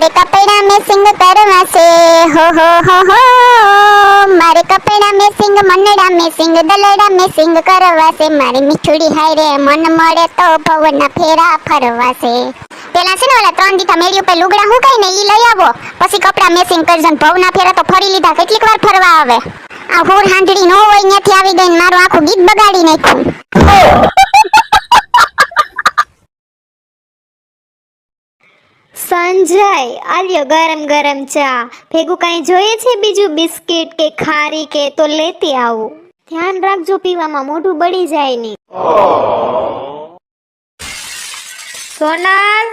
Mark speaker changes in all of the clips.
Speaker 1: મારે કપડા મેસિંગ કરવા છે. હો હો હો હો. મારે કપડા મેસિંગ મનડા મેસિંગ દલડા મેસિંગ કરવા છે. મારી મીઠડી હાય રે, મન મળે તો ભવના ફેરા ફરવા છે. પેલા છે ને ઓલા ત્રણ દીઠા મેળી ઉપર લુગડા હું કઈ ને ઈ લઈ આવો. પછી કપડા મેસિંગ કરજો ભવના ફેરા તો ફરી લીધા. કેટલીક વાર ફરવા આવે. આ હોર હાંડડી નો હોય ત્યાંથી આવી ગઈ મારું આખું ગીત બગાડી નાખ્યું.
Speaker 2: સંજય આલ્યો ગરમ ગરમ ચા. ભેગું કાંઈ જોઈએ છે બીજું? બિસ્કિટ કે ખારી કે તો લેતી આવું. ધ્યાન રાખજો, પીવામાં મોઢું બળી જાય નહીં. સોનલ?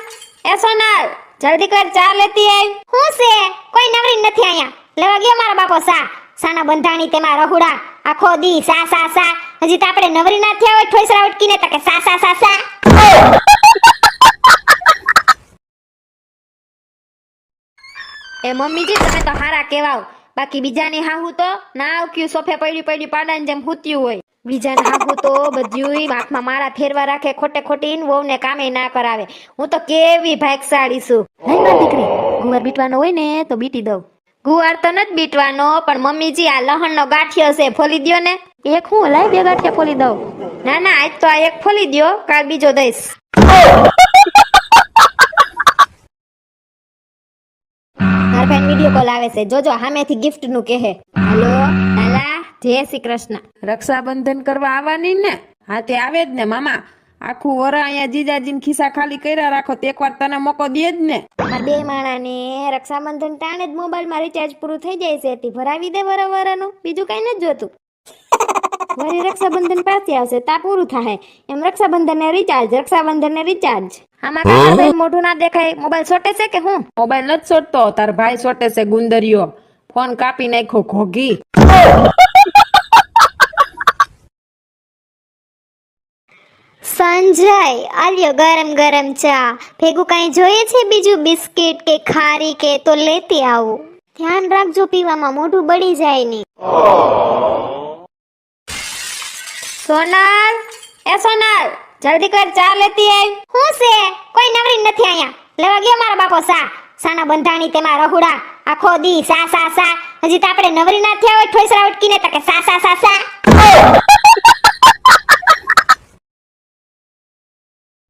Speaker 2: એ સોનલ, જલ્દી કર, ચા લેતી આવ હું છે? કોઈ નવરી નથી અહીંયા લેવા ગયો મારા બાપો સા. સાના બંધાણી તેમાં રહુડા. આખો દી સા સા સા. હજી તો આપણે નવરી ના થયા હોય, ઠોસરા ઉટકીને તો સા સા સા સા.
Speaker 3: એ મમ્મીજી તમે તો હારા કેવાવ બાકી બીજાની હાહુ તો ના આવક્યું સોફે પડી પડી પાડાને જેમ હૂત્યું હોય. બીજાને હાહુ તો બધ્યુંય હાથમાં મારા ફેરવા રાખે ખોટે ખોટી વહુને કામે ના કરાવે. હું તો કેવી ભાગશાળી છું. નહીં દીકરી ગુવાર બીટવાનો હોય ને તો બીટી દઉં. ગુવાર તો નથી બીટવાનો પણ મમ્મીજી આ લહણનો ગાંઠિયો છે ફોલી દ્યો ને. એક હું લાય બે ગાંઠિયા ફોલી દઉં. ના ના આજ તો આ એક ફોલી દ્યો કાલ બીજો દઈશ. મારા ભાઈ વીડિયો કોલ આવે છે. જોજો સામેથી ગિફ્ટનું કહે. હાલો લાલા જય શ્રી કૃષ્ણ.
Speaker 4: રક્ષાબંધન કરવા આવવાની ને? હા તે આવે જ ને મામા. આખું વરા અહીંયા જીજાજીને ખિસ્સા ખાલી કર્યા રાખો તો એકવાર તને મોકો દે જ ને.
Speaker 3: આ બે માણાને રક્ષાબંધન ટાણે જ મોબાઈલમાં રિચાર્જ પૂરું થઈ જાય છે. તે ભરાવી દે વરા વરાનું બીજું કઈ નથી જોતું. વળી રક્ષાબંધન પાસે આવશે તા પૂરું થાય એમ રક્ષાબંધન ને રિચાર્જ રક્ષાબંધન ને રિચાર્જ આમાં કાકા મોઢું ના દેખાય. મોબાઈલ સોટે છે કે હું?
Speaker 4: મોબાઈલ નથી સોટતો તાર ભાઈ સોટે છે ગુંદરિયો ફોન કાપી નાખ્યો ઘોઘી.
Speaker 2: સંજય આલ્યો ગરમ ગરમ ચા. ભેગું કાંઈ જોઈએ છે બીજું? બિસ્કિટ કે ખારી કે તો લેતી આવું. ધ્યાન રાખજો પીવામાં મોઢું બળી જાય નહીં.
Speaker 3: સોનલ, એ સોનલ, જલ્દી કર ચા લેતી આવ
Speaker 2: હું છે? કોઈ નવરી નથી અહીંયા. લેવા ગયો મારા બાપો સા. સાના બંધાણી તેમાં રહુડા આખો દી સા સા સા. હજી તો આપણે નવરી ના થયા હોય ઠોસરા ઉટકીને તો કે સા સા સા સા.